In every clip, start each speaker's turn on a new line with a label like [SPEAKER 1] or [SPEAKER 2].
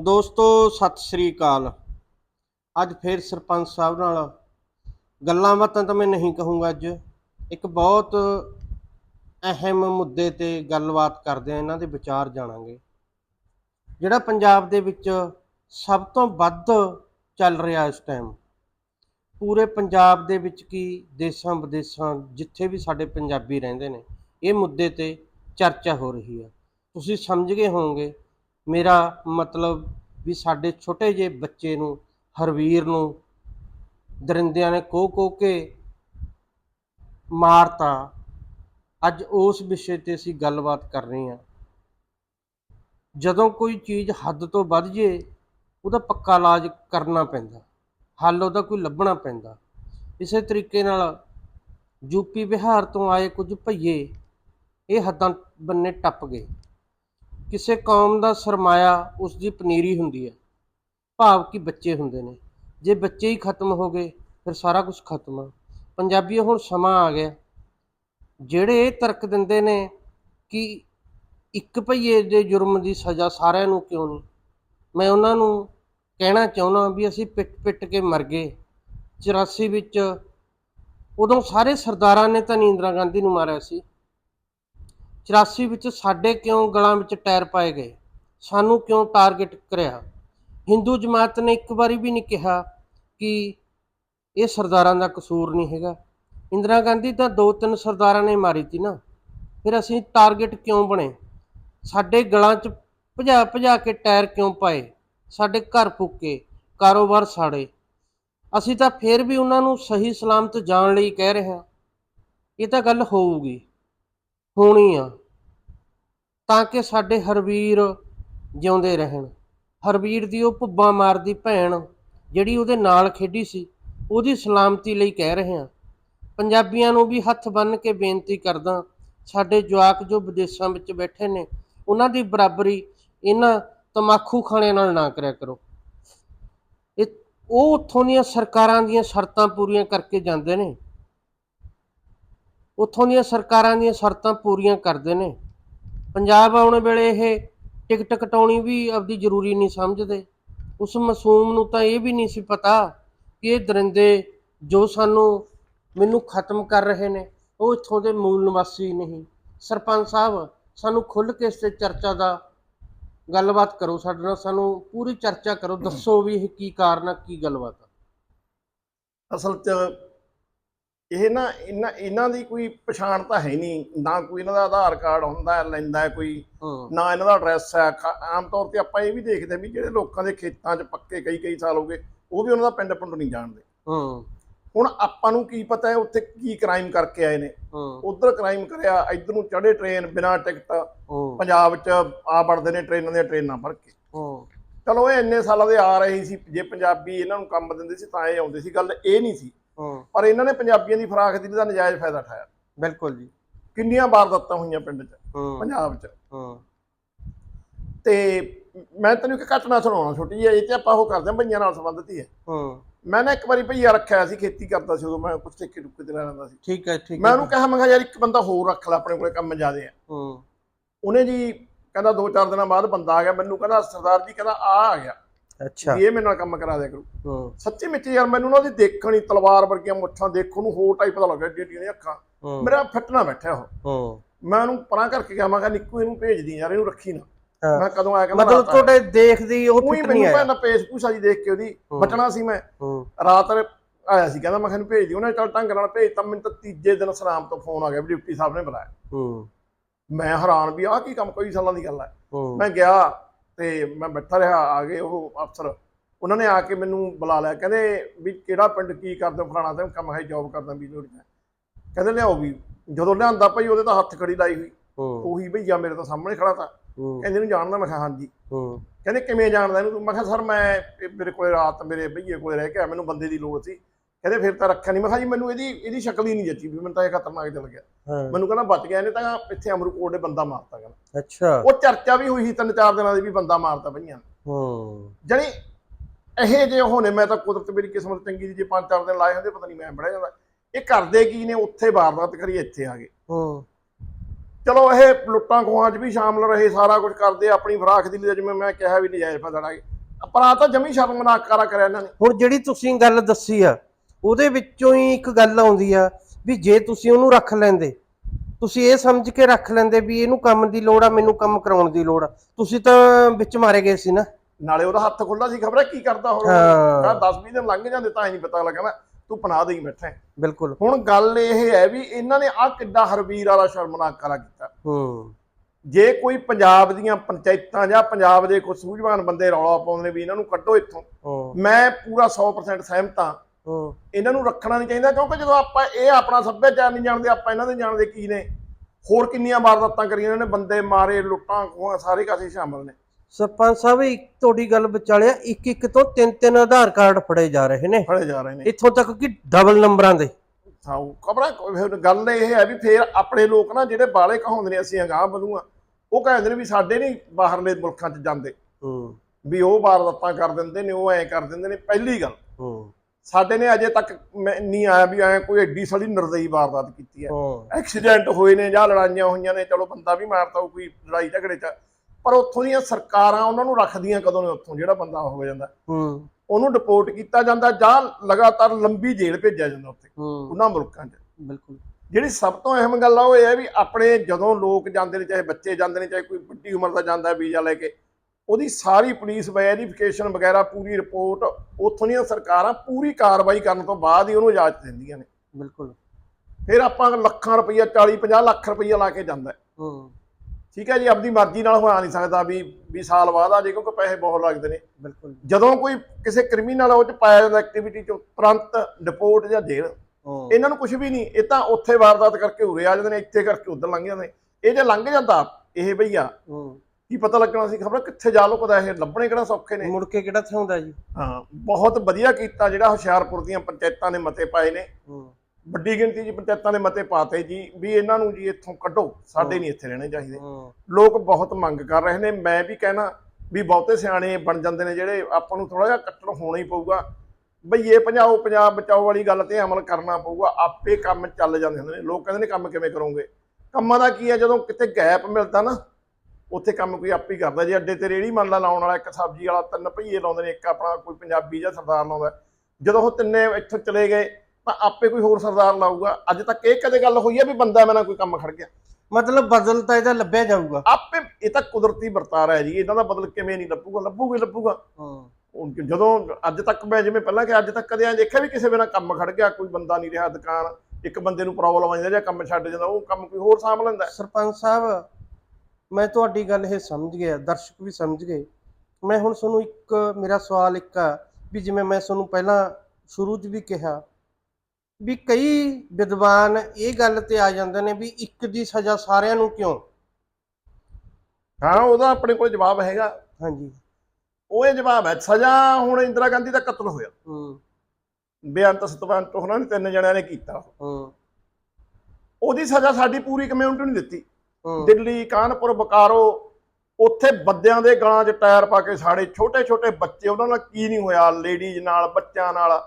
[SPEAKER 1] ਦੋਸਤੋ, ਸਤਿ ਸ੍ਰੀ ਅਕਾਲ। ਅੱਜ ਫੇਰ ਸਰਪੰਚ ਸਾਹਿਬ ਨਾਲ ਗੱਲਾਂ ਬਾਤਾਂ ਤਾਂ ਮੈਂ ਨਹੀਂ ਕਹੂੰਗਾ ਅੱਜ। ਇੱਕ ਬਹੁਤ ਅਹਿਮ ਮੁੱਦੇ ਤੇ ਗੱਲਬਾਤ ਕਰਦੇ ਆ, ਇਹਨਾਂ ਦੇ ਵਿਚਾਰ ਜਾਣਾਂਗੇ। ਜਿਹੜਾ ਪੰਜਾਬ ਦੇ ਵਿੱਚ ਸਭ ਤੋਂ ਵੱਧ ਚੱਲ ਰਿਹਾ ਇਸ ਟਾਈਮ, ਪੂਰੇ ਪੰਜਾਬ ਦੇ ਵਿੱਚ ਕੀ ਦੇਸ਼ਾਂ ਵਿਦੇਸ਼ਾਂ ਜਿੱਥੇ ਵੀ ਸਾਡੇ ਪੰਜਾਬੀ ਰਹਿੰਦੇ ਨੇ, ਇਹ ਮੁੱਦੇ ਤੇ ਚਰਚਾ ਹੋ ਰਹੀ ਹੈ ਤੁਸੀਂ ਸਮਝ ਗਏ ਹੋਵੋਗੇ ਮੇਰਾ ਮਤਲਬ ਵੀ ਸਾਡੇ ਛੋਟੇ ਜਿਹੇ ਬੱਚੇ ਨੂੰ, ਹਰਵੀਰ ਨੂੰ, ਦਰਿੰਦਿਆਂ ਨੇ ਕੋ ਕੋ ਕੇ ਮਾਰਤਾ, ਅੱਜ ਉਸ ਵਿਸ਼ੇ ਤੇ ਅਸੀਂ ਗੱਲਬਾਤ ਕਰ ਰਹੇ ਹਾਂ। ਜਦੋਂ ਕੋਈ ਚੀਜ਼ ਹੱਦ ਤੋਂ ਵੱਧ ਜੇ, ਉਹਦਾ ਪੱਕਾ ਇਲਾਜ ਕਰਨਾ ਪੈਂਦਾ, ਹੱਲ ਉਹਦਾ ਕੋਈ ਲੱਭਣਾ ਪੈਂਦਾ। ਇਸੇ ਤਰੀਕੇ ਨਾਲ ਯੂਪੀ ਬਿਹਾਰ ਤੋਂ ਆਏ ਕੁਝ ਭਈਏ, ਇਹ ਹੱਦਾਂ ਬੰਨੇ ਟੱਪ ਗਏ। ਕਿਸੇ ਕੌਮ ਦਾ ਸਰਮਾਇਆ ਉਸ ਦੀ ਪਨੀਰੀ ਹੁੰਦੀ ਹੈ। ਭਾਵ ਕਿ ਬੱਚੇ ਹੁੰਦੇ ਨੇ। ਜੇ ਬੱਚੇ ਹੀ ਖਤਮ ਹੋ ਗਏ, ਫਿਰ ਸਾਰਾ ਕੁਝ ਖਤਮ ਆ। ਪੰਜਾਬੀ ਹੁਣ ਸਮਾਂ ਆ ਗਿਆ। ਜਿਹੜੇ ਇਹ ਤਰਕ ਦਿੰਦੇ ਨੇ ਕਿ ਇੱਕ ਭਈਏ ਦੇ ਜੁਰਮ ਦੀ ਸਜ਼ਾ ਸਾਰਿਆਂ ਨੂੰ ਕਿਉਂ ਨਹੀਂ? ਮੈਂ ਉਹਨਾਂ ਨੂੰ ਕਹਿਣਾ ਚਾਹੁੰਦਾ ਵੀ ਅਸੀਂ ਪਿੱਟ ਪਿੱਟ ਕੇ ਮਰ ਗਏ। 84 ਵਿੱਚ ਉਦੋਂ ਸਾਰੇ ਸਰਦਾਰਾਂ ਨੇ ਤਾਂ ਇੰਦਰਾ ਗਾਂਧੀ ਨੂੰ ਮਾਰਿਆ ਸੀ। 84 ਵਿੱਚ ਸਾਡੇ ਕਿਉਂ ਗਲਾਂ ਵਿੱਚ ਟਾਇਰ ਪਾਏ ਗਏ? ਸਾਨੂੰ ਕਿਉਂ ਟਾਰਗੇਟ ਕਰਿਆ? ਹਿੰਦੂ ਜਮਾਤ ਨੇ ਇੱਕ ਵਾਰੀ ਵੀ ਨਹੀਂ ਕਿਹਾ ਕਿ ਇਹ ਸਰਦਾਰਾਂ ਦਾ ਕਸੂਰ ਨਹੀਂ ਹੈਗਾ। ਇੰਦਰਾ ਗਾਂਧੀ ਤਾਂ ਦੋ ਤਿੰਨ ਸਰਦਾਰਾਂ ਨੇ ਮਾਰੀ ਤੀ ਨਾ। ਫਿਰ ਅਸੀਂ ਟਾਰਗੇਟ ਕਿਉਂ ਬਣੇ? ਸਾਡੇ ਗਲਾਂ 'ਚ ਭਜਾ ਭਜਾ ਕੇ ਟਾਇਰ ਕਿਉਂ ਪਾਏ? ਸਾਡੇ ਘਰ ਫੂਕੇ, ਕਾਰੋਬਾਰ ਸਾੜੇ। ਅਸੀਂ ਤਾਂ ਫਿਰ ਵੀ ਉਹਨਾਂ ਨੂੰ ਸਹੀ ਸਲਾਮਤ ਜਾਣ ਲਈ ਕਹਿ ਰਹੇ ਹਾਂ। ਇਹ ਤਾਂ ਗੱਲ ਹੋਊਗੀ, ਹੋਣੀ ਆ। ਤਾਂ ਕਿ ਸਾਡੇ ਹਰਵੀਰ ਜਿਉਂਦੇ ਰਹਿਣ। ਹਰਵੀਰ ਦੀ ਉਹ ਭੁੱਬਾਂ ਮਾਰਦੀ ਭੈਣ ਜਿਹੜੀ ਉਹਦੇ ਨਾਲ ਖੇਡੀ ਸੀ, ਉਹਦੀ ਸਲਾਮਤੀ ਲਈ ਕਹਿ ਰਹੇ ਹਾਂ। ਪੰਜਾਬੀਆਂ ਨੂੰ ਵੀ ਹੱਥ ਬੰਨ੍ਹ ਕੇ ਬੇਨਤੀ ਕਰਦਾ ਸਾਡੇ ਜਵਾਕ ਜੋ ਵਿਦੇਸ਼ਾਂ ਵਿੱਚ ਬੈਠੇ ਨੇ, ਉਹਨਾਂ ਦੀ ਬਰਾਬਰੀ ਇਹਨਾਂ ਤਮਾਕੂ ਖਾਣੇ ਨਾਲ ਨਾ ਕਰਿਆ ਕਰੋ। ਇਹ, ਉਹ ਉੱਥੋਂ ਦੀਆਂ ਸਰਕਾਰਾਂ ਦੀਆਂ ਸ਼ਰਤਾਂ ਪੂਰੀਆਂ ਕਰਕੇ ਜਾਂਦੇ ਨੇ। ਉੱਥੋਂ ਦੀਆਂ ਸਰਕਾਰਾਂ ਦੀਆਂ ਸ਼ਰਤਾਂ ਪੂਰੀਆਂ ਕਰਦੇ ਨੇ। ਪੰਜਾਬ ਆਉਣ ਵੇਲੇ ਇਹ ਟਿਕਟ ਕਟਾਉਣੀ ਵੀ ਆਪਦੀ ਜ਼ਰੂਰੀ ਨਹੀਂ ਸਮਝਦੇ। ਉਸ ਮਾਸੂਮ ਨੂੰ ਤਾਂ ਇਹ ਵੀ ਨਹੀਂ ਸੀ ਪਤਾ ਕਿ ਇਹ ਦਰਿੰਦੇ ਜੋ ਸਾਨੂੰ ਮੈਨੂੰ ਖਤਮ ਕਰ ਰਹੇ ਨੇ, ਉਹ ਇੱਥੋਂ ਦੇ ਮੂਲ ਨਿਵਾਸੀ ਨਹੀਂ। ਸਰਪੰਚ ਸਾਹਿਬ, ਸਾਨੂੰ ਖੁੱਲ੍ਹ ਕੇ ਇਸ ਤੇ ਚਰਚਾ ਦਾ ਗੱਲਬਾਤ ਕਰੋ। ਸਾਡੇ ਨਾਲ ਸਾਨੂੰ ਪੂਰੀ ਚਰਚਾ ਕਰੋ। ਦੱਸੋ ਵੀ ਇਹ ਕੀ ਕਾਰਨ ਆ, ਕੀ ਗੱਲਬਾਤ ਆ?
[SPEAKER 2] ਅਸਲ 'ਚ ਇਹ ਨਾ ਇਹਨਾਂ ਇਹਨਾਂ ਦੀ ਕੋਈ ਪਛਾਣ ਤਾਂ ਹੈ ਨਹੀਂ। ਨਾ ਕੋਈ ਇਹਨਾਂ ਦਾ ਆਧਾਰ ਕਾਰਡ ਹੁੰਦਾ ਲੈਂਦਾ ਕੋਈ ਨਾ ਇਹਨਾਂ ਦਾ ਐਡਰੈਸ ਹੈ। ਆਮ ਤੌਰ ਤੇ ਆਪਾਂ ਇਹ ਵੀ ਦੇਖਦੇ ਵੀ ਜਿਹੜੇ ਲੋਕਾਂ ਦੇ ਖੇਤਾਂ 'ਚ ਪੱਕੇ ਕਈ ਕਈ ਸਾਲ ਹੋ ਗਏ ਉਹ ਵੀ ਉਹਨਾਂ ਦਾ ਪਿੰਡ ਪਿੰਡ ਨਹੀਂ ਜਾਣਦੇ। ਹੁਣ ਆਪਾਂ ਨੂੰ ਕੀ ਪਤਾ ਹੈ ਉੱਥੇ ਕੀ ਕ੍ਰਾਈਮ ਕਰਕੇ ਆਏ ਨੇ? ਉਧਰ ਕ੍ਰਾਈਮ ਕਰਿਆ ਇੱਧਰ ਨੂੰ ਚੜੇ ਟ੍ਰੇਨ ਬਿਨਾਂ ਟਿਕਟ ਪੰਜਾਬ 'ਚ ਆ ਵੜਦੇ ਨੇ ਟ੍ਰੇਨਾਂ ਦੀਆਂ ਟ੍ਰੇਨਾਂ ਭਰ ਕੇ। ਚਲੋ ਇਹ ਇੰਨੇ ਸਾਲਾਂ ਦੇ ਆ ਰਹੇ ਸੀ ਜੇ ਪੰਜਾਬੀ ਇਹਨਾਂ ਨੂੰ ਕੰਮ ਦਿੰਦੇ ਸੀ ਤਾਂ ਇਹ ਆਉਂਦੇ ਸੀ। ਗੱਲ ਇਹ ਨਹੀਂ ਸੀ ਪਰ ਇਹਨਾਂ ਨੇ ਪੰਜਾਬੀਆਂ ਦੀ ਫਰਾਖ ਦੀ ਦਾ ਨਜਾਇਜ਼ ਫਾਇਦਾ ਉਠਾਇਆ
[SPEAKER 1] ਬਿਲਕੁਲ ਜੀ।
[SPEAKER 2] ਕਿੰਨੀਆਂ ਵਾਰਦਾਤਾਂ ਹੋਈਆਂ ਪਿੰਡ 'ਚ ਪੰਜਾਬ 'ਚ। ਤੇ ਮੈਂ ਤੈਨੂੰ ਇੱਕ ਘਟਨਾ ਸੁਣਾਉਣਾ ਛੋਟੀ ਜਿਹੀ ਇਹ ਤੇ ਆਪਾਂ ਉਹ ਕਰਦੇ ਹਾਂ ਭਈਆਂ ਨਾਲ ਸੰਬੰਧਿਤ ਹੀ ਹੈ। ਮੈਂ ਨਾ ਇੱਕ ਵਾਰੀ ਭਈਆ ਰੱਖਿਆ ਸੀ ਖੇਤੀ ਕਰਦਾ ਸੀ ਉਦੋਂ ਮੈਂ ਕੁਛ ਠੇਕੇ ਟੁੱਕੇ ਤੇ ਰਹਿੰਦਾ ਸੀ।
[SPEAKER 1] ਠੀਕ ਹੈ ਠੀਕ
[SPEAKER 2] ਮੈਂ ਉਹਨੂੰ ਕਿਹਾ ਮੈਂ ਕਿਹਾ ਯਾਰ ਇੱਕ ਬੰਦਾ ਹੋਰ ਰੱਖ ਲੈ ਆਪਣੇ ਕੋਲੇ ਕੰਮ ਜ਼ਿਆਦੇ ਆ। ਉਹਨੇ ਜੀ ਕਹਿੰਦਾ ਦੋ ਚਾਰ ਦਿਨਾਂ ਬਾਅਦ ਬੰਦਾ ਆ ਗਿਆ ਮੈਨੂੰ ਕਹਿੰਦਾ ਸਰਦਾਰ ਜੀ ਕਹਿੰਦਾ ਆ ਆ ਗਿਆ।
[SPEAKER 1] ਅੱਛਾ।
[SPEAKER 2] ਵੀ ਇਹ ਮੇਰੇ ਨਾਲ ਕੰਮ ਕਰਾ ਦਿਆ ਕਰੂ।
[SPEAKER 1] ਹੂੰ।
[SPEAKER 2] ਸੱਚੀ ਵਿੱਚ ਯਾਰ ਮੈਨੂੰ ਨਾ ਉਹਦੀ ਦੇਖਣ ਤਲਵਾਰ ਵਰਗੀਆਂ ਮੁੱਛਾਂ ਦੇਖਣ ਨੂੰ ਹੋਰ ਟਾਈਪ ਦਾ ਲੱਗਿਆ ਜਿਹੜੀਆਂ ਦੀਆਂ ਅੱਖਾਂ। ਮੇਰਾ ਫਟਣਾ ਬੈਠਾ ਉਹ।
[SPEAKER 1] ਹੂੰ।
[SPEAKER 2] ਮੈਂ ਉਹਨੂੰ ਪਰਾਂ ਕਰਕੇ ਗਿਆ ਮੈਂ ਕਿਹਾ ਨਿੱਕੂ ਇਹਨੂੰ ਭੇਜਦੀ ਯਾਰ ਇਹਨੂੰ ਰੱਖੀ ਨਾ। ਮੈਂ ਕਦੋਂ ਆਇਆ ਕਹਿੰਦਾ
[SPEAKER 1] ਮਤਲਬ। ਤੁਹਾਡੇ ਦੇਖਦੀ ਉਹ ਫਿੱਟ
[SPEAKER 2] ਮੈਨੂੰ
[SPEAKER 1] ਨਹੀਂ ਆਇਆ?
[SPEAKER 2] ਪਹਿਲਾਂ ਪੇਸ਼ ਪੂਸਾ ਜੀ ਦੇਖ ਕੇ ਉਹਦੀ
[SPEAKER 1] ਹੂੰ।
[SPEAKER 2] ਬਚਣਾ ਸੀ ਮੈਂ। ਰਾਤ ਆਇਆ ਸੀ ਕਹਿੰਦਾ ਮੈਂ ਕਿਹਾ ਇਹਨੂੰ ਭੇਜ ਦਿਓ ਉਹਨੇ ਚੱਲ ਢੰਗ ਨਾਲ ਭੇਜਤਾ ਮੈਨੂੰ ਤਾਂ ਤੀਜੇ ਦਿਨ ਸਲਾਮ ਤੋਂ ਫੋਨ ਆ ਗਿਆ ਡਿਪਟੀ ਸਾਹਿਬ ਨੇ ਬੁਲਾਇਆ।
[SPEAKER 1] ਹੂੰ।
[SPEAKER 2] ਮੈਂ ਹੈਰਾਨ ਵੀ ਆਹ ਕੀ ਕੰਮ ਕੋਈ ਸਾਲਾਂ ਦੀ ਗੱਲ ਹੂੰ। ਮੈਂ ਗਿਆ ਤੇ ਮੈਂ ਬੈਠਾ ਰਿਹਾ ਆ ਗਏ ਉਹ ਅਫਸਰ। ਉਹਨਾਂ ਨੇ ਆ ਕੇ ਮੈਨੂੰ ਬੁਲਾ ਲਿਆ। ਕਹਿੰਦੇ ਵੀ ਕਿਹੜਾ ਪਿੰਡ ਕੀ ਕਰਦੇ ਫਲਾਣਾ ਤੇ ਕੰਮ ਹੈ ਜੌਬ ਕਰਦਾ ਵੀ ਲੋੜ ਕਹਿੰਦੇ ਲਿਆਓ ਵੀ। ਜਦੋਂ ਲਿਆਂਦਾ ਭਾਈ ਉਹਦੇ ਤਾਂ ਹੱਥ ਖੜੀ ਲਾਈ ਹੋਈ। ਉਹੀ ਭਈਆ ਮੇਰੇ ਤਾਂ ਸਾਹਮਣੇ ਖੜਾ ਤਾ। ਕਹਿੰਦੇ ਨੂੰ ਜਾਣਦਾ ਮੈਂ ਕਿਹਾ ਹਾਂਜੀ। ਕਹਿੰਦੇ ਕਿਵੇਂ ਜਾਣਦਾ ਇਹਨੂੰ? ਮੈਂ ਕਿਹਾ ਸਰ ਮੈਂ ਮੇਰੇ ਕੋਲੇ ਰਾਤ ਮੇਰੇ ਭਈਏ ਕੋਲੇ ਰਹਿ ਕੇ ਆਇਆ, ਮੈਨੂੰ ਬੰਦੇ ਦੀ ਲੋੜ ਸੀ। ਕਹਿੰਦੇ ਫਿਰ ਤਾਂ ਰੱਖਿਆ ਨਹੀਂ ਮੈਂ ਕਿਹਾ ਜੀ ਮੈਨੂੰ ਇਹਦੀ ਇਹਦੀ ਸ਼ਕਲ ਹੀ ਨਹੀਂ ਜੱਚੀ ਵੀ ਮੈਨੂੰ ਤਾਂ ਇਹ ਖਤਰਨਾਕ ਚੱਲ ਗਿਆ।
[SPEAKER 1] ਹਾਂ।
[SPEAKER 2] ਮੈਨੂੰ ਕਹਿੰਦਾ ਬਚ ਗਿਆ ਇਹਨੇ ਤਾਂ ਇੱਥੇ ਅਮਰੂਕੋਟ ਦੇ ਬੰਦਾ ਮਾਰਤਾ ਕਹਿੰਦਾ।
[SPEAKER 1] ਅੱਛਾ।
[SPEAKER 2] ਉਹ ਚਰਚਾ ਵੀ ਹੋਈ ਸੀ ਤਿੰਨ ਚਾਰ ਦਿਨਾਂ ਦੀ ਵੀ ਬੰਦਾ ਮਾਰਤਾ ਭਈਆਂ
[SPEAKER 1] ਹੂੰ।
[SPEAKER 2] ਜਾਣੀ ਇਹ ਜੇ ਹੋਣੇ ਮੈਂ ਤਾਂ ਕੁਦਰਤ ਮੇਰੀ ਕਿਸਮਤ ਚੰਗੀ ਜੇ ਪੰਜ ਚਾਰ ਦਿਨ ਲਾਏ ਹੁੰਦੇ ਪਤਾ ਨਹੀਂ ਮੈਂ ਬੜਾ ਜਾਂਦਾ। ਇਹ ਕਰਦੇ ਕੀ ਨੇ? ਉੱਥੇ ਵਾਰਦਾਤ ਕਰੀ ਇੱਥੇ ਆ ਗਏ।
[SPEAKER 1] ਹੂੰ।
[SPEAKER 2] ਚਲੋ ਇਹ ਲੁੱਟਾਂ ਖੋਹਾਂ 'ਚ ਵੀ ਸ਼ਾਮਲ ਰਹੇ ਸਾਰਾ ਕੁਝ ਕਰਦੇ ਆਪਣੀ ਫਰਾਖ ਦੀ ਲਈ ਜਿਵੇਂ ਮੈਂ ਕਿਹਾ ਵੀ ਨਜਾਇਜ਼ ਕੇ। ਪਰ ਆ ਤਾਂ ਜਮੀ ਸ਼ਰਮਨਾਕ ਕਾਰਾ ਕਰਿਆ ਇਹਨਾਂ ਨੇ।
[SPEAKER 1] ਹੁਣ ਜਿਹੜੀ ਤੁਸੀਂ ਗੱਲ ਦੱਸੀ ਆ ਉਹਦੇ ਵਿੱਚੋਂ ਹੀ ਇੱਕ ਗੱਲ ਆਉਂਦੀ ਆ ਵੀ ਜੇ ਤੁਸੀਂ ਉਹਨੂੰ ਰੱਖ ਲੈਂਦੇ ਤੁਸੀਂ ਇਹ ਸਮਝ ਕੇ ਰੱਖ ਲੈਂਦੇ ਵੀ ਇਹਨੂੰ ਕੰਮ ਦੀ ਲੋੜ ਆ ਮੈਨੂੰ ਕੰਮ ਕਰਾਉਣ ਦੀ ਲੋੜ ਆ। ਤੁਸੀਂ ਤਾਂ ਵਿੱਚ ਮਾਰੇ ਗਏ ਸੀ ਨਾ।
[SPEAKER 2] ਨਾਲੇ ਉਹਦਾ ਹੱਥ ਖੁੱਲਾ ਸੀ ਖਬਰ ਕੀ ਕਰਦਾ ਹੋਰ
[SPEAKER 1] ਹਾਂ।
[SPEAKER 2] 10 20 ਦਿਨ ਲੰਘ ਜਾਂਦੇ ਤਾਂ ਹੀ ਨਹੀਂ ਪਤਾ ਲੱਗਣਾ ਤੂੰ ਪਨਾਹ ਦੇਈ ਬੈਠਾ।
[SPEAKER 1] ਬਿਲਕੁਲ।
[SPEAKER 2] ਹੁਣ ਗੱਲ ਇਹ ਹੈ ਵੀ ਇਹਨਾਂ ਨੇ ਆ ਕਿੱਡਾ ਹਰਵੀਰ ਵਾਲਾ ਸ਼ਰਮਨਾਕ ਕਾਰਾ ਕੀਤਾ।
[SPEAKER 1] ਹੂੰ।
[SPEAKER 2] ਜੇ ਕੋਈ ਪੰਜਾਬ ਦੀਆਂ ਪੰਚਾਇਤਾਂ ਜਾਂ ਪੰਜਾਬ ਦੇ ਕੋਈ ਸੂਝਵਾਨ ਬੰਦੇ ਰੌਲਾ ਪਾਉਂਦੇ ਨੇ ਵੀ ਇਹਨਾਂ ਨੂੰ ਕੱਢੋ ਇੱਥੋਂ ਮੈਂ ਪੂਰਾ 100% ਸਹਿਮਤ ਹਾਂ
[SPEAKER 1] ਹੂੰ।
[SPEAKER 2] ਇਹਨਾਂ ਨੂੰ ਰੱਖਣਾ ਨਹੀਂ ਚਾਹੀਦਾ ਕਿਉਂਕਿ ਜਦੋਂ ਆਪਾਂ ਇਹ ਆਪਣਾ ਸੱਭਿਆਚਾਰ ਨਹੀਂ ਜਾਣਦੇ ਆਪਾਂ ਇਹਨਾਂ ਦੇ ਜਾਣਦੇ ਕੀ ਨੇ? ਹੋਰ ਕਿੰਨੀਆਂ ਵਾਰਦਾਤਾਂ ਕਰੀਆਂ ਇਹਨਾਂ ਨੇ? ਬੰਦੇ ਮਾਰੇ ਲੁੱਟਾਂ ਖੋਹਾਂ ਸਾਰੇ ਕਾਸੇ ਸ਼ਾਮਲ ਨੇ।
[SPEAKER 1] ਸਰਪੰਚ ਸਾਹਿਬ ਇੱਕ ਤੁਹਾਡੀ ਗੱਲ ਵਿਚਾਲਿਆ ਇੱਕ ਇੱਕ ਤੋਂ ਤਿੰਨ ਤਿੰਨ ਆਧਾਰ ਕਾਰਡ ਫੜੇ ਜਾ ਰਹੇ ਨੇ।
[SPEAKER 2] ਫੜੇ ਜਾ ਰਹੇ ਨੇ।
[SPEAKER 1] ਇੱਥੋਂ ਤੱਕ ਕਿ ਡਬਲ ਨੰਬਰਾਂ ਦੇ।
[SPEAKER 2] ਸਾਊ ਖਬਰਾਂ ਗੱਲ ਇਹ ਹੈ ਵੀ ਫੇਰ ਆਪਣੇ ਲੋਕ ਨਾ ਜਿਹੜੇ ਬਾਲੇ ਕਹਾਉਂਦੇ ਨੇ ਅਸੀਂ ਅਗਾਹ ਵਧੂਆਂ ਉਹ ਕਹਿੰਦੇ ਨੇ ਵੀ ਸਾਡੇ ਨਹੀਂ ਬਾਹਰਲੇ ਮੁਲਕਾਂ 'ਚ ਜਾਂਦੇ।
[SPEAKER 1] ਹੂੰ।
[SPEAKER 2] ਵੀ ਉਹ ਵਾਰਦਾਤਾਂ ਕਰ ਦਿੰਦੇ ਨੇ ਉਹ ਐ ਕਰ ਦਿੰਦੇ ਨੇ। ਪਹਿਲੀ ਗੱਲ।
[SPEAKER 1] ਹੂੰ।
[SPEAKER 2] ਸਾਡੇ ਨੇ ਅਜੇ ਤੱਕ ਨਹੀਂ ਆਇਆ ਵੀ ਐ ਕੋਈ ਐਡੀ ਸੜੀ ਨਿਰਦਈ ਵਾਰਦਾਤ ਕੀਤੀ ਹੈ। ਐਕਸੀਡੈਂਟ ਹੋਏ ਨੇ ਜਾਂ ਲੜਾਈਆਂ ਹੋਈਆਂ ਨੇ ਚਲੋ ਬੰਦਾ ਵੀ ਮਾਰਤਾ ਕੋਈ ਲੜਾਈ ਝਗੜੇ 'ਚ। ਪਰ ਉੱਥੋਂ ਦੀਆਂ ਸਰਕਾਰਾਂ ਉਹਨਾਂ ਨੂੰ ਰੱਖਦੀਆਂ ਕਦੋਂ ਨੇ ਉੱਥੋਂ ਜਿਹੜਾ ਬੰਦਾ ਹੋ ਜਾਂਦਾ।
[SPEAKER 1] ਹੂੰ।
[SPEAKER 2] ਉਹਨੂੰ ਡਿਪੋਰਟ ਕੀਤਾ ਜਾਂਦਾ ਜਾਂ ਲਗਾਤਾਰ ਲੰਬੀ ਜੇਲ੍ਹ ਭੇਜਿਆ ਜਾਂਦਾ ਉੱਥੇ ਉਹਨਾਂ ਮੁਲਕਾਂ 'ਚ।
[SPEAKER 1] ਬਿਲਕੁਲ।
[SPEAKER 2] ਜਿਹੜੀ ਸਭ ਤੋਂ ਅਹਿਮ ਗੱਲ ਆ ਉਹ ਇਹ ਹੈ ਵੀ ਆਪਣੇ ਜਦੋਂ ਲੋਕ ਜਾਂਦੇ ਨੇ ਚਾਹੇ ਬੱਚੇ ਜਾਂਦੇ ਨੇ ਚਾਹੇ ਕੋਈ ਵੱਡੀ ਉਮਰ ਦਾ ਜਾਂਦਾ ਵੀਜ਼ਾ ਲੈ ਕੇ ਉਹਦੀ ਸਾਰੀ ਪੁਲਿਸ ਵੈਰੀਫਿਕੇਸ਼ਨ ਵਗੈਰਾ ਪੂਰੀ ਰਿਪੋਰਟ ਉੱਥੋਂ ਦੀਆਂ ਸਰਕਾਰਾਂ ਪੂਰੀ ਕਾਰਵਾਈ ਕਰਨ ਤੋਂ ਬਾਅਦ ਹੀ ਉਹਨੂੰ ਇਜਾਜ਼ਤ ਦਿੰਦੀਆਂ ਨੇ।
[SPEAKER 1] ਬਿਲਕੁਲ।
[SPEAKER 2] ਫਿਰ ਆਪਾਂ ਲੱਖਾਂ ਰੁਪਈਆ 40 50 ਲੱਖ ਰੁਪਈਆ ਲਾ ਕੇ ਜਾਂਦਾ। ਹੈ। ਠੀਕ ਹੈ ਜੀ ਆਪਦੀ ਮਰਜ਼ੀ ਨਾਲ ਹੋਇਆ ਨਹੀਂ ਸਕਦਾ ਵੀ 20 ਸਾਲ ਬਾਅਦ ਆ ਜੇ ਕਿਉਂਕਿ ਪੈਸੇ ਬਹੁਤ ਲੱਗਦੇ ਨੇ।
[SPEAKER 1] ਬਿਲਕੁਲ।
[SPEAKER 2] ਜਦੋਂ ਕੋਈ ਕਿਸੇ ਕ੍ਰਿਮੀਨਲ ਉਹ ਚ ਪਾਇਆ ਜਾਂਦਾ ਐਕਟੀਵਿਟੀ ਚ ਤੁਰੰਤ ਡਿਪੋਰਟ ਜਾਂ ਜੇਲ੍ਹ। ਇਹਨਾਂ ਨੂੰ ਕੁਝ ਵੀ ਨਹੀਂ ਇਹ ਤਾਂ ਉੱਥੇ ਵਾਰਦਾਤ ਕਰਕੇ ਉਰੇ ਆ ਜਾਂਦੇ ਨੇ ਇੱਥੇ ਕਰਕੇ ਉਧਰ ਲੰਘ ਜਾਂਦੇ ਨੇ। ਇਹ ਜੇ ਲੰਘ ਜਾਂਦਾ ਇਹ ਭਈਆ
[SPEAKER 1] ਹੂੰ।
[SPEAKER 2] ਕੀ ਪਤਾ ਲੱਗਣਾ ਸੀ ਖਬਰ ਕਿੱਥੇ ਜਾ ਲੁਕਦਾ ਇਹ ਲੱਭਣੇ ਕਿਹੜਾ ਸੌਖੇ ਨੇ।
[SPEAKER 1] ਮੁੜ ਕੇ ਕਿਹੜਾ ਥਾਉਂਦਾ ਜੀ?
[SPEAKER 2] ਹਾਂ ਬਹੁਤ ਵਧੀਆ ਕੀਤਾ ਜਿਹੜਾ ਹੁਸ਼ਿਆਰਪੁਰ ਦੀਆਂ ਪੰਚਾਇਤਾਂ ਨੇ ਮਤੇ ਪਾਏ ਨੇ। ਵੱਡੀ ਗਿਣਤੀ 'ਚ ਪੰਚਾਇਤਾਂ ਨੇ ਮਤੇ ਪਾਤੇ ਜੀ ਵੀ ਇਹਨਾਂ ਨੂੰ ਜੀ ਇੱਥੋਂ ਕੱਢੋ ਸਾਡੇ ਨਹੀਂ ਇੱਥੇ ਰਹਿਣੇ ਚਾਹੀਦੇ। ਲੋਕ ਬਹੁਤ ਮੰਗ ਕਰ ਰਹੇ ਨੇ ਮੈਂ ਵੀ ਕਹਿਣਾ ਵੀ ਬਹੁਤੇ ਸਿਆਣੇ ਬਣ ਜਾਂਦੇ ਨੇ ਜਿਹੜੇ ਆਪਾਂ ਨੂੰ ਥੋੜਾ ਜਿਹਾ ਕੱਟਣ ਹੋਣਾ ਹੀ ਪਊਗਾ। ਬਈ ਇਹ ਪੰਜਾਓ ਪੰਜਾਬ ਬਚਾਓ ਵਾਲੀ ਗੱਲ ਤੇ ਅਮਲ ਕਰਨਾ ਪਊਗਾ ਆਪੇ ਕੰਮ ਚੱਲ ਜਾਂਦੇ ਹੁੰਦੇ ਨੇ। ਲੋਕ ਕਹਿੰਦੇ ਨੇ ਕੰਮ ਕਿਵੇਂ ਕਰੋਗੇ? ਕੰਮਾਂ ਦਾ ਕੀ ਹੈ ਜਦੋਂ ਕਿਤੇ ਗੈਪ ਮਿਲਦਾ ਨਾ ਉੱਥੇ ਕੰਮ ਕੋਈ ਆਪੇ ਹੀ ਕਰਦਾ ਜੇ ਅੱਡੇ ਤੇ ਰੇੜੀ ਮੰਨ ਲਾ ਲਾਉਣ ਵਾਲਾ ਇੱਕ ਸਬਜ਼ੀ ਵਾਲਾ ਤਿੰਨ ਭਈਏ ਲਾਉਂਦੇ ਨੇ ਇੱਕ ਆਪਣਾ ਕੋਈ ਪੰਜਾਬੀ ਜਾਂ ਸਰਦਾਰ ਲਾਉਂਦਾ। ਜਦੋਂ ਉਹ ਤਿੰਨੇ ਇੱਥੋਂ ਚਲੇ ਗਏ ਤਾਂ ਆਪੇ ਕੋਈ ਹੋਰ ਸਰਦਾਰ ਲਾਊਗਾ। ਅੱਜ ਤੱਕ ਇਹ ਕਦੇ ਗੱਲ ਹੋਈ ਹੈ ਵੀ ਬੰਦਾ ਮੇਰੇ ਨਾਲ ਕੋਈ ਕੰਮ ਖੜ ਗਿਆ?
[SPEAKER 1] ਮਤਲਬ ਬਦਲ ਤਾਂ ਇਹਦਾ ਲੱਭਿਆ ਜਾਊਗਾ।
[SPEAKER 2] ਆਪੇ ਇਹ ਤਾਂ ਕੁਦਰਤੀ ਵਰਤਾਰਾ ਹੈ ਜੀ ਇਹਨਾਂ ਦਾ ਬਦਲ ਕਿਵੇਂ ਨਹੀਂ ਲੱਭੂਗਾ ਲੱਭੂਗਾ ਹੀ ਲੱਭੂਗਾ।
[SPEAKER 1] ਹੂੰ।
[SPEAKER 2] ਜਦੋਂ ਅੱਜ ਤੱਕ ਮੈਂ ਜਿਵੇਂ ਪਹਿਲਾਂ ਕਿ ਅੱਜ ਤੱਕ ਕਦੇ ਐਂ ਦੇਖਿਆ ਵੀ ਕਿਸੇ ਬਿਨਾ ਕੰਮ ਖੜ ਗਿਆ ਕੋਈ ਬੰਦਾ ਨਹੀਂ ਰਿਹਾ ਦੁਕਾਨ ਇੱਕ ਬੰਦੇ ਨੂੰ ਪ੍ਰੋਬਲਮ ਆ ਜਾਂਦੀ ਜਾਂ ਕੰਮ ਛੱਡ ਜਾਂਦਾ ਉਹ ਕੰਮ ਕੋਈ ਹੋਰ ਸਾਂਭ ਲੈਂਦਾ।
[SPEAKER 1] ਸਰਪੰਚ ਸਾਹਿਬ ਮੈਂ ਤੁਹਾਡੀ ਗੱਲ ਇਹ ਸਮਝ ਗਿਆ ਦਰਸ਼ਕ ਵੀ ਸਮਝ ਗਏ। ਮੈਂ ਹੁਣ ਤੁਹਾਨੂੰ ਇੱਕ ਮੇਰਾ ਸਵਾਲ ਇੱਕ ਆ ਵੀ ਜਿਵੇਂ ਮੈਂ ਤੁਹਾਨੂੰ ਪਹਿਲਾਂ ਸ਼ੁਰੂ 'ਚ ਵੀ ਕਿਹਾ ਵੀ ਕਈ ਵਿਦਵਾਨ ਇਹ ਗੱਲ ਤੇ ਆ ਜਾਂਦੇ ਨੇ ਵੀ ਇੱਕ ਦੀ ਸਜ਼ਾ ਸਾਰਿਆਂ ਨੂੰ ਕਿਉਂ?
[SPEAKER 2] ਹਾਂ ਉਹਦਾ ਆਪਣੇ ਕੋਲ ਜਵਾਬ ਹੈਗਾ।
[SPEAKER 1] ਹਾਂਜੀ।
[SPEAKER 2] ਉਹ ਇਹ ਜਵਾਬ ਹੈ ਸਜ਼ਾ ਹੁਣ ਇੰਦਰਾ ਗਾਂਧੀ ਦਾ ਕਤਲ ਹੋਇਆ।
[SPEAKER 1] ਹੂੰ।
[SPEAKER 2] ਬੇਅੰਤ ਸਤਵੰਤ ਉਹਨਾਂ ਨੇ ਤਿੰਨ ਜਣਿਆਂ ਨੇ ਕੀਤਾ।
[SPEAKER 1] ਹੂੰ।
[SPEAKER 2] ਉਹਦੀ ਸਜ਼ਾ ਸਾਡੀ ਪੂਰੀ ਕਮਿਊਨਿਟੀ ਨੂੰ ਦਿੱਤੀ। ਦਿੱਲੀ ਕਾਨਪੁਰ ਬਕਾਰੋ ਉੱਥੇ ਬੰਦਿਆਂ ਦੇ ਗਲਾਂ 'ਚ ਟਾਇਰ ਪਾ ਕੇ ਸਾੜੇ। ਛੋਟੇ ਛੋਟੇ ਬੱਚੇ ਉਹਨਾਂ ਨਾਲ ਕੀ ਨਹੀਂ ਹੋਇਆ? ਲੇਡੀਜ਼ ਨਾਲ ਬੱਚਿਆਂ ਨਾਲ।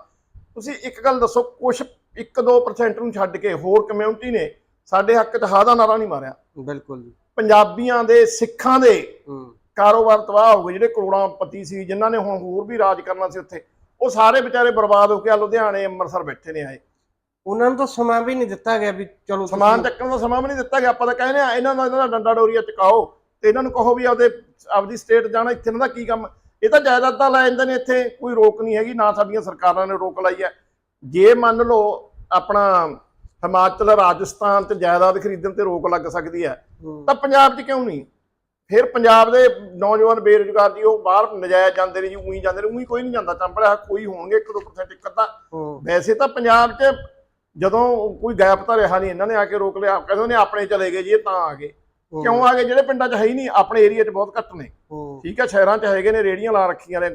[SPEAKER 2] ਤੁਸੀਂ ਇੱਕ ਗੱਲ ਦੱਸੋ ਕੁਛ 1-2% ਨੂੰ ਛੱਡ ਕੇ ਹੋਰ ਕਮਿਊਨਿਟੀ ਨੇ ਸਾਡੇ ਹੱਕ 'ਚ ਹਾਦਾ ਨਾਰਾ ਨਹੀਂ ਮਾਰਿਆ।
[SPEAKER 1] ਬਿਲਕੁਲ ਜੀ।
[SPEAKER 2] ਪੰਜਾਬੀਆਂ ਦੇ ਸਿੱਖਾਂ ਦੇ
[SPEAKER 1] ਹੂੰ।
[SPEAKER 2] ਕਾਰੋਬਾਰ ਤਬਾਹ ਹੋ ਗਏ ਜਿਹੜੇ ਕਰੋੜਾਂ ਪਤੀ ਸੀ ਜਿਨ੍ਹਾਂ ਨੇ ਹੁਣ ਹੋਰ ਵੀ ਰਾਜ ਕਰਨਾ ਸੀ ਉੱਥੇ। ਉਹ ਸਾਰੇ ਵਿਚਾਰੇ ਬਰਬਾਦ ਹੋ ਕੇ ਆ ਲੁਧਿਆਣੇ ਅੰਮ੍ਰਿਤਸਰ ਬੈਠੇ ਨੇ ਆਏ।
[SPEAKER 1] ਉਹਨਾਂ ਨੂੰ ਤਾਂ ਸਮਾਂ ਵੀ ਨਹੀਂ ਦਿੱਤਾ ਗਿਆ ਵੀ ਚਲੋ ਤੁਸੀਂ-
[SPEAKER 2] ਸਮਾਨ ਚੱਕਣ ਦਾ ਸਮਾਂ ਵੀ ਨਹੀਂ ਦਿੱਤਾ ਗਿਆ। ਆਪਾਂ ਤਾਂ ਕਹਿੰਦੇ ਆ ਇਹਨਾਂ ਦਾ ਇਹਨਾਂ ਦਾ ਡੰਡਾ ਡੋਰੀਆ ਚਕਾਓ ਤੇ ਇਹਨਾਂ ਨੂੰ ਕਹੋ ਵੀ ਆਪਦੇ ਆਪਦੀ ਸਟੇਟ ਜਾਣਾ ਇੱਥੇ ਇਹਨਾਂ ਦਾ ਕੀ ਕੰਮ? ਇਹ ਤਾਂ ਜਾਇਦਾਦਾਂ ਲੈ ਜਾਂਦੇ ਨੇ ਇੱਥੇ ਕੋਈ ਰੋਕ ਨਹੀਂ ਹੈਗੀ ਨਾ ਸਾਡੀਆਂ ਸਰਕਾਰਾਂ ਨੇ ਰੋਕ ਲਾਈ ਹੈ। ਜੇ ਮੰਨ ਲਓ ਆਪਣਾ ਹਿਮਾਚਲ ਰਾਜਸਥਾਨ ਤੇ ਜਾਇਦਾਦ ਖਰੀਦਣ ਤੇ ਰੋਕ ਲੱਗ ਸਕਦੀ ਹੈ
[SPEAKER 1] ਹੂੰ,
[SPEAKER 2] ਤਾਂ ਪੰਜਾਬ 'ਚ ਕਿਉਂ ਨਹੀਂ? ਫਿਰ ਪੰਜਾਬ ਦੇ ਨੌਜਵਾਨ ਬੇਰੁਜ਼ਗਾਰ ਜੀ ਉਹ ਬਾਹਰ ਨਜਾਇਜ਼ ਜਾਂਦੇ ਨੇ ਜੀ ਉਹੀ ਜਾਂਦੇ ਨੇ ਉਹੀ ਕੋਈ ਨਹੀਂ ਜਾਂਦਾ। ਚੰਪੜਿਆ ਕੋਈ ਹੋਣਗੇ 1-2% ਇੱਕ ਅੱਧਾ
[SPEAKER 1] ਹੂੰ।
[SPEAKER 2] ਵੈਸੇ ਤਾਂ ਪੰਜਾਬ 'ਚ ਜਦੋਂ ਕੋਈ ਗੈਪ ਤਾਂ ਰਿਹਾ ਨਹੀਂ ਇਹਨਾਂ ਨੇ ਆ ਕੇ ਰੋਕ ਲਿਆ ਕਹਿੰਦੇ ਨੇ ਆਪਣੇ ਚਲੇ ਗਏ ਜੀ ਇਹ ਤਾਂ ਆ ਗਏ। ਕਿਉਂ ਆ ਗਏ? ਜਿਹੜੇ ਪਿੰਡਾਂ 'ਚ ਹੈ ਹੀ ਨਹੀਂ ਆਪਣੇ ਏਰੀਆ 'ਚ ਬਹੁਤ ਘੱਟ ਨੇ। ਠੀਕ ਹੈ ਸ਼ਹਿਰਾਂ 'ਚ ਹੈਗੇ ਨੇ ਰੇੜੀਆਂ ਲਾ ਰੱਖੀਆਂ ਨੇ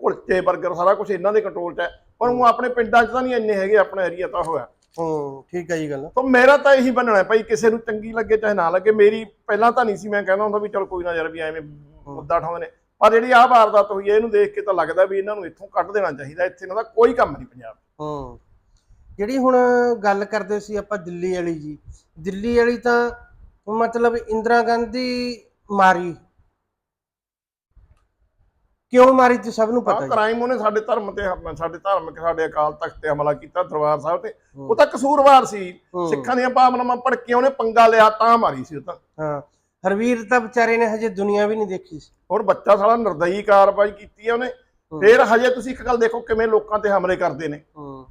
[SPEAKER 2] ਕੁਲਚੇ 버ਗਰ ਸਾਰਾ ਕੁਝ ਇਹਨਾਂ ਦੇ ਕੰਟਰੋਲ 'ਚ ਹੈ। ਪਰ ਉਹ ਆਪਣੇ ਪਿੰਡਾਂ 'ਚ ਤਾਂ ਨਹੀਂ ਇੰਨੇ ਹੈਗੇ ਆਪਣਾ ਏਰੀਆ ਤਾਂ ਹੋਇਆ।
[SPEAKER 1] ਹੂੰ ਠੀਕ ਹੈ ਜੀ ਗੱਲ।
[SPEAKER 2] ਤਾਂ ਮੇਰਾ ਤਾਂ ਇਹੀ ਬਣਨਾ ਹੈ ਭਾਈ ਕਿਸੇ ਨੂੰ ਚੰਗੀ ਲੱਗੇ ਚਾਹੇ ਨਾ ਲੱਗੇ ਮੇਰੀ ਪਹਿਲਾਂ ਤਾਂ ਨਹੀਂ ਸੀ ਮੈਂ ਕਹਿੰਦਾ ਹੁੰਦਾ ਵੀ ਚਲ ਕੋਈ ਨਾ ਯਾਰ ਵੀ ਐਵੇਂ ਮੁੱਦਾ ਠਾਉਂਦੇ ਨੇ। ਪਰ ਜਿਹੜੀ ਆਹ ਵਾਰਦਾਤ ਹੋਈ ਹੈ ਇਹਨੂੰ ਦੇਖ ਕੇ ਤਾਂ ਲੱਗਦਾ ਵੀ ਇਹਨਾਂ ਨੂੰ ਇੱਥੋਂ ਕੱਢ ਦੇਣਾ ਚਾਹੀਦਾ ਇੱਥੇ ਇਹਨਾਂ ਦਾ ਕੋਈ ਕੰਮ ਨਹੀਂ ਪੰਜਾਬ।
[SPEAKER 1] ਹੂੰ ਜਿਹੜੀ ਹੁਣ ਗੱਲ ਕਰਦੇ ਸੀ ਆਪਾਂ ਦਿੱਲੀ ਵਾਲੀ ਜੀ ਦਿੱਲੀ ਵਾਲੀ ਤਾਂ ਮਤਲਬ ਇੰਦਰਾ ਗਾਂਧੀ ਮਾਰੀ। ਕਿਉਂ ਮਾਰੀ ਤੇ ਸਭ ਨੂੰ
[SPEAKER 2] ਆ
[SPEAKER 1] ਪਤਾ ਜੀ
[SPEAKER 2] ਕ੍ਰਾਈਮ ਉਹਨੇ ਸਾਡੇ ਧਰਮ ਤੇ ਸਾਡੇ ਧਾਰਮਿਕ ਸਾਡੇ ਅਕਾਲ ਤਖਤ ਤੇ ਹਮਲਾ ਕੀਤਾ ਦਰਬਾਰ ਸਾਹਿਬ ਤੇ।
[SPEAKER 1] ਹੂੰ।
[SPEAKER 2] ਉਹ ਤਾਂ ਕਸੂਰਵਾਰ ਸੀ।
[SPEAKER 1] ਹੂੰ।
[SPEAKER 2] ਸਿੱਖਾਂ ਦੀਆਂ ਭਾਵਨਾਵਾਂ ਭੜਕੀਆਂ ਉਹਨੇ ਪੰਗਾ ਲਿਆ ਤਾਂ ਮਾਰੀ ਸੀ ਉਹ ਤਾਂ।
[SPEAKER 1] ਹਾਂ ਹਰਵੀਰ ਤਾਂ ਵਿਚਾਰੇ ਨੇ ਹਜੇ ਦੁਨੀਆ ਵੀ ਨਹੀਂ ਦੇਖੀ ਸੀ।
[SPEAKER 2] ਹੁਣ ਬੱਚਾ ਸਾਲਾ ਨਿਰਦਈ ਕਾਰਵਾਈ ਕੀਤੀ ਹੈ ਉਹਨੇ।
[SPEAKER 1] ਹੂੰ।
[SPEAKER 2] ਫੇਰ ਹਜੇ ਤੁਸੀਂ ਇੱਕ ਗੱਲ ਦੇਖੋ ਕਿਵੇਂ ਲੋਕਾਂ ਤੇ ਹਮਲੇ ਕਰਦੇ ਨੇ।
[SPEAKER 1] ਹੂੰ।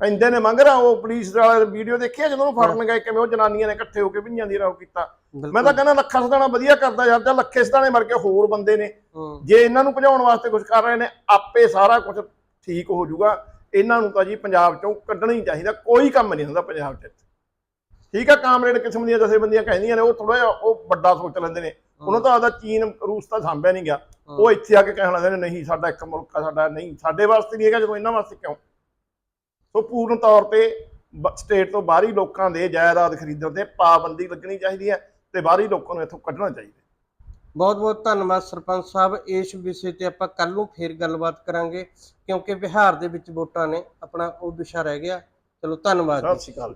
[SPEAKER 2] ਪੈਂਦੇ ਨੇ ਮੰਗਰਾ ਉਹ ਪੁਲਿਸ ਵਾਲਾ ਵੀਡੀਓ ਦੇਖਿਆ ਜਦੋਂ ਉਹਨੂੰ ਫੜਨ ਗਏ ਕਿਵੇਂ ਉਹ ਜਨਾਨੀਆਂ ਨੇ ਇਕੱਠੇ ਹੋ ਕੇ ਭਿੰਆਂ ਦੀ ਰਾਹ ਕੀਤਾ। ਮੈਂ ਤਾਂ ਕਹਿੰਦਾ ਲੱਖਾ ਸਦਾਣਾ ਵਧੀਆ ਕਰਦਾ ਯਾਰ ਜਾਂ ਲੱਖੇ ਸਦਾਣੇ ਮਰ ਕੇ ਹੋਰ ਬੰਦੇ ਨੇ। ਜੇ ਇਹਨਾਂ ਨੂੰ ਭਜਾਉਣ ਵਾਸਤੇ ਕੁਝ ਕਰ ਰਹੇ ਨੇ ਆਪੇ ਸਾਰਾ ਕੁਝ ਠੀਕ ਹੋ ਜਾਊਗਾ। ਇਹਨਾਂ ਨੂੰ ਤਾਂ ਜੀ ਪੰਜਾਬ ਚੋਂ ਕੱਢਣਾ ਹੀ ਚਾਹੀਦਾ ਕੋਈ ਕੰਮ ਨਹੀਂ ਹੁੰਦਾ ਪੰਜਾਬ 'ਚ ਠੀਕ ਆ ਕਾਮਰੇਡ ਕਿਸਮ ਦੀਆਂ ਜਥੇਬੰਦੀਆਂ ਕਹਿੰਦੀਆਂ ਨੇ ਉਹ ਥੋੜਾ ਜਿਹਾ ਉਹ ਵੱਡਾ ਸੋਚ ਲੈਂਦੇ ਨੇ। ਉਹਨਾਂ ਤਾਂ ਆਦਾ ਚੀਨ ਰੂਸ ਤਾਂ ਸਾਂਭਿਆ ਨਹੀਂ ਗਿਆ। ਉਹ ਇੱਥੇ ਆ ਕੇ ਕਹਿਣ ਲੱਗਦੇ ਨੇ ਨਹੀਂ ਸਾਡਾ ਇੱਕ ਮੁਲਕ ਆ ਸਾਡਾ ਨਹੀਂ ਸਾਡੇ ਵਾਸਤੇ ਨਹੀਂ ਹੈਗਾ ਜਦੋਂ ਇਹਨਾਂ ਵਾਸਤੇ ਕਿਉਂ? ਸੋ ਪੂਰਨ ਤੌਰ ਤੇ ਸਟੇਟ ਤੋਂ ਬਾਹਰੀ ਲੋਕਾਂ ਦੇ ਜਾਇਦਾਦ ਖਰੀਦਣ ਤੇ ਪਾਬੰਦੀ ਲੱਗਣੀ ਚਾਹੀਦੀ ਹੈ ਤੇ ਬਾਹਰੀ ਲੋਕਾਂ ਨੂੰ ਇੱਥੋਂ ਕੱਢਣਾ ਚਾਹੀਦਾ
[SPEAKER 1] ਬਹੁਤ ਬਹੁਤ ਧੰਨਵਾਦ ਸਰਪੰਚ ਸਾਹਿਬ। ਇਸ ਵਿਸ਼ੇ ਤੇ ਆਪਾਂ ਕੱਲ ਨੂੰ ਫੇਰ ਗੱਲਬਾਤ ਕਰਾਂਗੇ ਕਿਉਂਕਿ ਬਿਹਾਰ ਦੇ ਵਿੱਚ ਵੋਟਾਂ ਨੇ ਆਪਣਾ ਉਹ ਵਿਸ਼ਾ ਰਹਿ ਗਿਆ। ਚਲੋ ਧੰਨਵਾਦ ਜੀ।
[SPEAKER 2] ਸਤਿ ਸ਼੍ਰੀ ਅਕਾਲ